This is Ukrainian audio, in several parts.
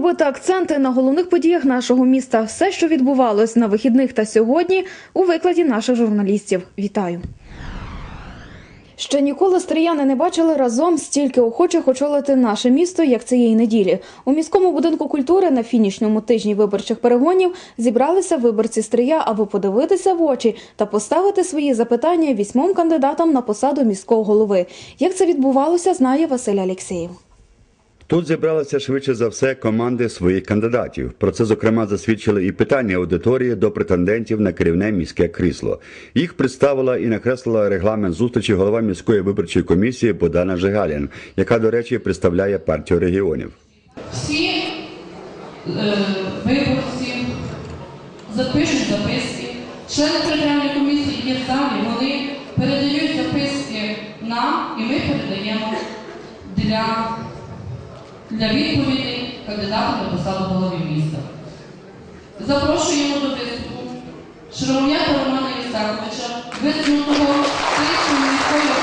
робити акценти на головних подіях нашого міста. Все, що відбувалось на вихідних та сьогодні, у викладі наших журналістів. Вітаю. Ще ніколи стріяни не бачили разом стільки охочих очолити наше місто, як цієї неділі. У міському будинку культури на фінішньому тижні виборчих перегонів зібралися виборці стрия, аби подивитися в очі та поставити свої запитання вісьмом кандидатам на посаду міського голови. Як це відбувалося, знає Василь Алєксєєв. Тут зібралися швидше за все команди своїх кандидатів. Про це зокрема засвідчили і питання аудиторії до претендентів на керівне міське крісло. Їх представила і накреслила регламент зустрічі голова міської виборчої комісії Богдана Жигалін, яка, до речі, представляє партію регіонів. всі е, виборці запишуть записки. Члени територіальної комісії є в залі, вони передають записки нам і ми передаємо для, для відповідей кандидата на посаду голови міста. Запрошуємо до виступу Шаром'яка Романа Ісаковича, висунутого Київської міської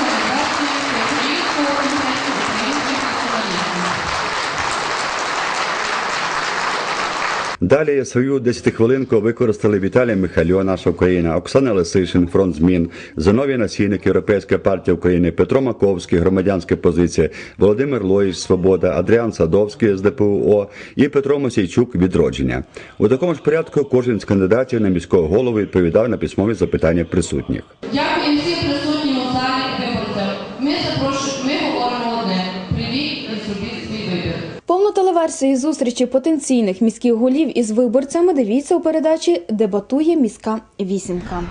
Далі свою десятихвилинку використали Віталій Михайло, наша Україна, Оксана Лисишин, фронт змін, Зиновій Насійник, Європейська партія України, Петро Маковський, громадянська позиція, Володимир Лоїш, Свобода, Адріан Садовський з ДПУО і Петро Мосійчук відродження. У такому ж порядку кожен з кандидатів на міського голову відповідав на письмові запитання присутніх. Дякую Телеверсію зустрічі потенційних міських голів із виборцями дивіться у передачі Дебатує міська вісімка.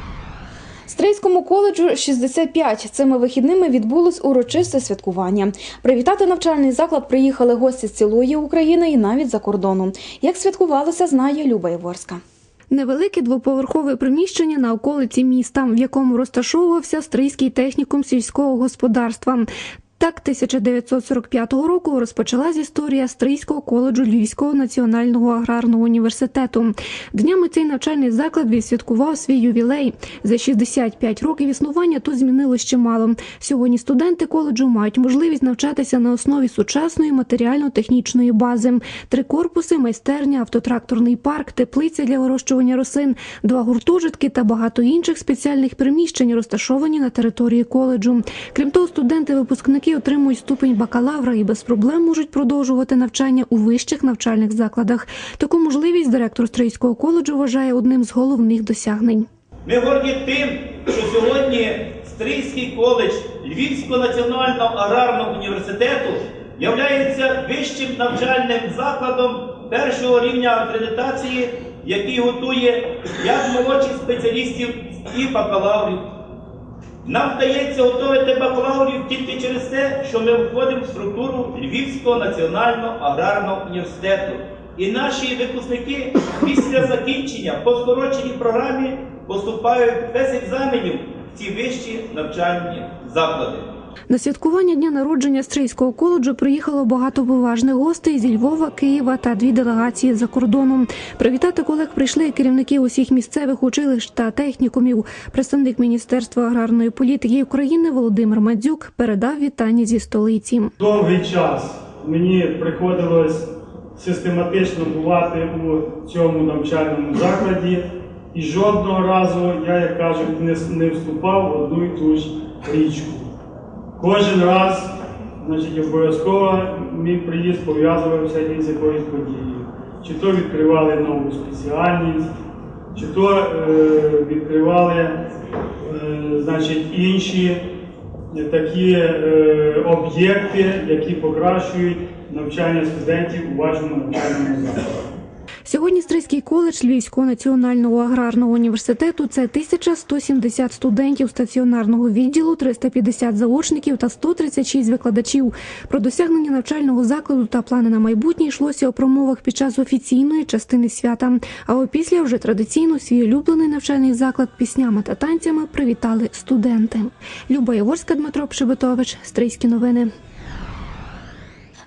Стрийському коледжу 65 цими вихідними відбулось урочисте святкування. Привітати навчальний заклад приїхали гості з цілої України і навіть за кордону. Як святкувалося, знає Люба Єворська. Невелике двоповерхове приміщення на околиці міста, в якому розташовувався Стрийський технікум сільського господарства. Так, 1945 року розпочалась історія Стрийського коледжу Львівського національного аграрного університету. Днями цей навчальний заклад відсвяткував свій ювілей. За 65 років існування тут змінилось чимало. Сьогодні студенти коледжу мають можливість навчатися на основі сучасної матеріально-технічної бази: три корпуси, майстерня, автотракторний парк, теплиця для вирощування рослин, два гуртожитки та багато інших спеціальних приміщень розташовані на території коледжу. Крім того, студенти-випускники отримують ступень бакалавра і без проблем можуть продовжувати навчання у вищих навчальних закладах. Таку можливість директор Стрийського коледжу вважає одним з головних досягнень. Ми горді тим, що сьогодні Стрийський коледж Львівського національного аграрного університету являється вищим навчальним закладом першого рівня акредитації, який готує як молодших спеціалістів і бакалаврів. Нам вдається готувати бакалаврів тільки через те, що ми входимо в структуру Львівського національного аграрного університету. І наші випускники після закінчення по скороченій програмі поступають без екзаменів в ці вищі навчальні заклади. На святкування дня народження Стрийського коледжу приїхало багато поважних гостей зі Львова, Києва та дві делегації за кордоном. Привітати колег прийшли керівники усіх місцевих училищ та технікумів. Представник Міністерства аграрної політики України Володимир Мадзюк передав вітання зі столиці. Довгий час мені приходилось систематично бувати у цьому навчальному закладі, і жодного разу я, як кажуть, не, не вступав в одну і ту ж річку. Кожен раз, значить, обов'язково мій приїзд пов'язувався із якоюсь подією. Чи то відкривали нову спеціальність, чи то е, відкривали е, значить, інші такі е, об'єкти, які покращують навчання студентів у вашому навчальному закладі. Сьогодні Стрийський коледж Львівського національного аграрного університету це 1170 студентів стаціонарного відділу, 350 заочників та 136 викладачів. Про досягнення навчального закладу та плани на майбутнє йшлося у промовах під час офіційної частини свята. А опісля вже традиційно свій улюблений навчальний заклад піснями та танцями привітали студенти. Люба Яворська, Дмитро Пшебетович, Стрийські новини.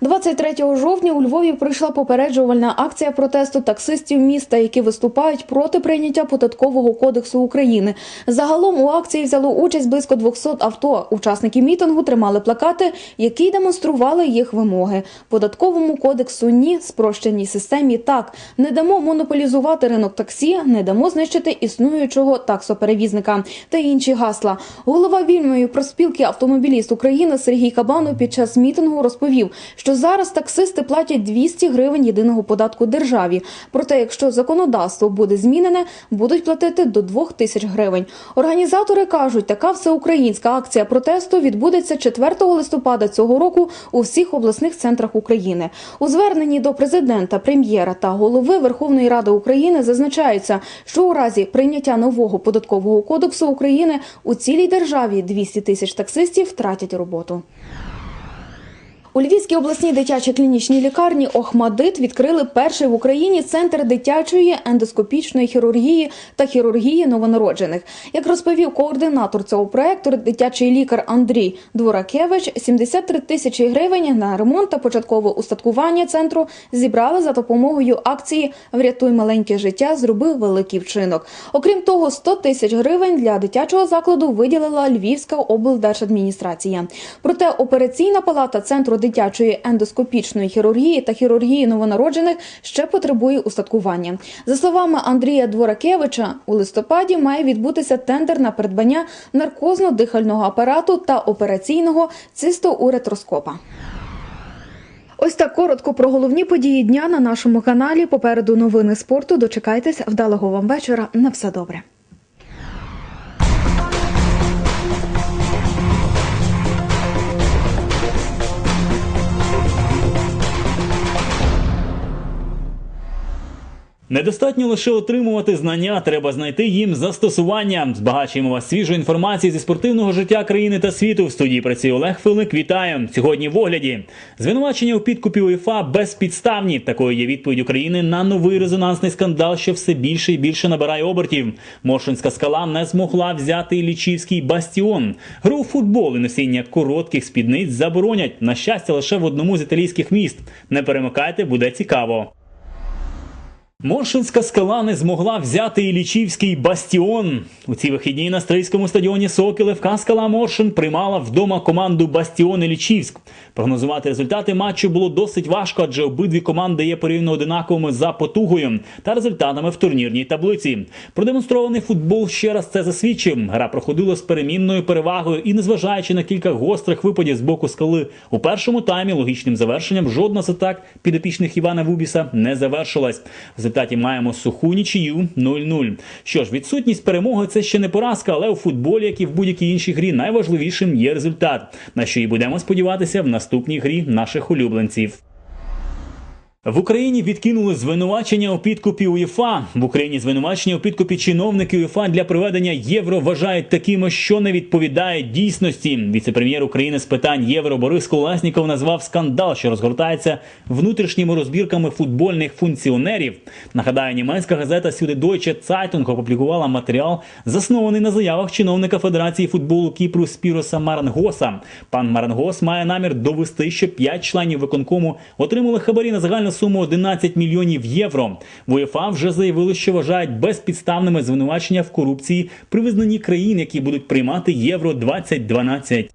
23 жовтня у Львові прийшла попереджувальна акція протесту таксистів міста, які виступають проти прийняття податкового кодексу України. Загалом у акції взяло участь близько 200 авто. Учасники мітингу тримали плакати, які демонстрували їх вимоги. Податковому кодексу ні, спрощеній системі так. Не дамо монополізувати ринок таксі, не дамо знищити існуючого таксоперевізника та інші гасла. Голова вільної проспілки автомобіліст України Сергій Кабанов під час мітингу розповів, що зараз таксисти платять 200 гривень єдиного податку державі. Проте, якщо законодавство буде змінене, будуть платити до 2 тисяч гривень. Організатори кажуть, така всеукраїнська акція протесту відбудеться 4 листопада цього року у всіх обласних центрах України. У зверненні до президента, прем'єра та голови Верховної Ради України зазначається, що у разі прийняття нового податкового кодексу України у цілій державі 200 тисяч таксистів втратять роботу. У Львівській обласній дитячій клінічній лікарні Охмадит відкрили перший в Україні центр дитячої ендоскопічної хірургії та хірургії новонароджених. Як розповів координатор цього проекту, дитячий лікар Андрій Дворакевич, 73 тисячі гривень на ремонт та початкове устаткування центру зібрали за допомогою акції Врятуй маленьке життя. Зробив великий вчинок. Окрім того, 100 тисяч гривень для дитячого закладу виділила Львівська облдержадміністрація. Проте операційна палата центру дитячої ендоскопічної хірургії та хірургії новонароджених ще потребує устаткування. За словами Андрія Дворакевича, у листопаді має відбутися тендер на придбання наркозно-дихального апарату та операційного цистоуретроскопа. Ось так коротко про головні події дня на нашому каналі. Попереду новини спорту. Дочекайтесь вдалого вам вечора. На все добре. Недостатньо лише отримувати знання, треба знайти їм застосування. Збагачуємо вас свіжою інформацією зі спортивного життя країни та світу. В студії працює Олег Филик. Вітаю сьогодні. В огляді звинувачення у підкупі УЄФА безпідставні. Такою є відповідь України на новий резонансний скандал, що все більше і більше набирає обертів. Моршинська скала не змогла взяти лічівський бастіон. Гру у футбол і носіння коротких спідниць заборонять. На щастя, лише в одному з італійських міст. Не перемикайте, буде цікаво. Моршинська скала не змогла взяти і лічівський бастіон. У ці вихідні на стрийському стадіоні Сокіл ФК Скала Моршин приймала вдома команду Бастіон Ілічівськ. Прогнозувати результати матчу було досить важко, адже обидві команди є порівняно одинаковими за потугою та результатами в турнірній таблиці. Продемонстрований футбол ще раз це засвідчив. Гра проходила з перемінною перевагою і, незважаючи на кілька гострих випадів з боку скали, у першому таймі логічним завершенням жодна з атак підопічних Івана Вубіса не завершилась. Результаті маємо суху нічию 0-0. Що ж, відсутність перемоги це ще не поразка, але у футболі, як і в будь-якій іншій грі, найважливішим є результат, на що і будемо сподіватися в наступній грі наших улюбленців. В Україні відкинули звинувачення у підкупі УЄФА. В Україні звинувачення у підкупі чиновники УЄФА для проведення євро вважають такими, що не відповідають дійсності. Віце-прем'єр України з питань євро Борис Коласніков назвав скандал, що розгортається внутрішніми розбірками футбольних функціонерів. Нагадаю, німецька газета Süddeutsche Zeitung опублікувала матеріал, заснований на заявах чиновника Федерації футболу Кіпру Спіроса Марангоса. Пан Марангос має намір довести, що п'ять членів виконкому отримали хабарі на загальну суму 11 мільйонів євро. В УЄФА вже заявили, що вважають безпідставними звинувачення в корупції при визнанні країн, які будуть приймати євро 2012.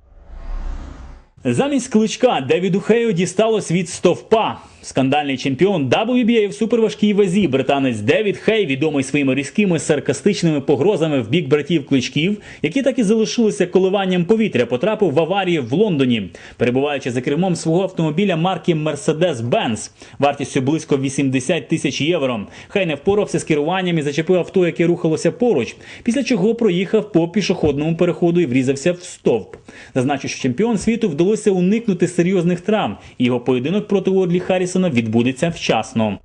Замість кличка Девіду Хею дісталось від стовпа. Скандальний чемпіон WBA в суперважкій вазі британець Девід Хей, відомий своїми різкими саркастичними погрозами в бік братів кличків, які так і залишилися коливанням повітря, потрапив в аварію в Лондоні, перебуваючи за кермом свого автомобіля марки Mercedes-Benz вартістю близько 80 тисяч євро. Хей не впорався з керуванням і зачепив авто, яке рухалося поруч, після чого проїхав по пішохідному переходу і врізався в стовп. Зазначу, що чемпіон світу вдалося уникнути серйозних травм, його поєдинок проти Одлі Харрісона відбудеться вчасно.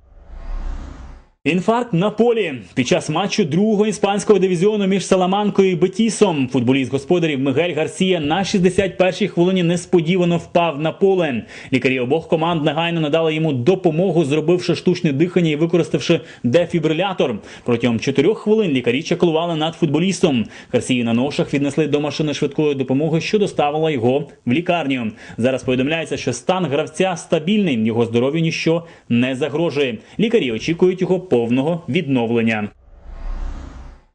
Інфаркт на полі під час матчу другого іспанського дивізіону між Саламанкою і Бетісом. Футболіст господарів Мигель Гарсія на 61-й хвилині несподівано впав на поле. Лікарі обох команд негайно надали йому допомогу, зробивши штучне дихання і використавши дефібрилятор. Протягом чотирьох хвилин лікарі чаклували над футболістом. Гарсію на ношах віднесли до машини швидкої допомоги, що доставила його в лікарню. Зараз повідомляється, що стан гравця стабільний, його здоров'ю ніщо не загрожує. Лікарі очікують його повного відновлення.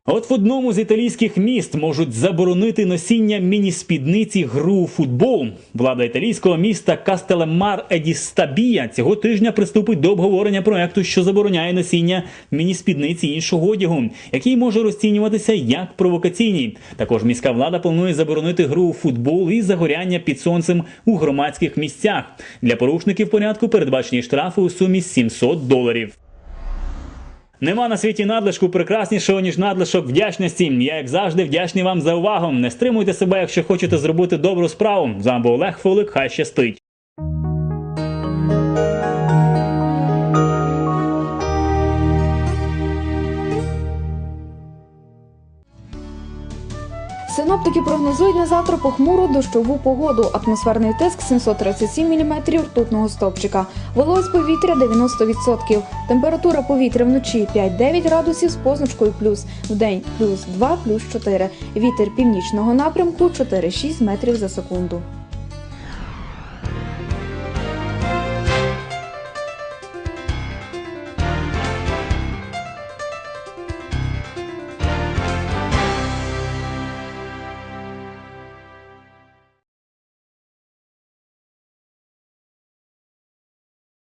От в одному з італійських міст можуть заборонити носіння міні-спідниці гру футбол. Влада італійського міста Кастелемар Едістабія цього тижня приступить до обговорення проекту, що забороняє носіння міні-спідниці іншого одягу, який може розцінюватися як провокаційний. Також міська влада планує заборонити гру у футбол і загоряння під сонцем у громадських місцях. Для порушників порядку передбачені штрафи у сумі 700 доларів. Нема на світі надлишку прекраснішого, ніж надлишок вдячності. Я, як завжди, вдячний вам за увагу. Не стримуйте себе, якщо хочете зробити добру справу. З вами Олег Фолик, хай щастить. Синоптики прогнозують на завтра похмуру дощову погоду. Атмосферний тиск 737 мм ртутного стопчика. Вологість повітря 90%. Температура повітря вночі 5-9 градусів з позначкою плюс. Вдень плюс 2, плюс 4. Вітер північного напрямку 4-6 метрів за секунду.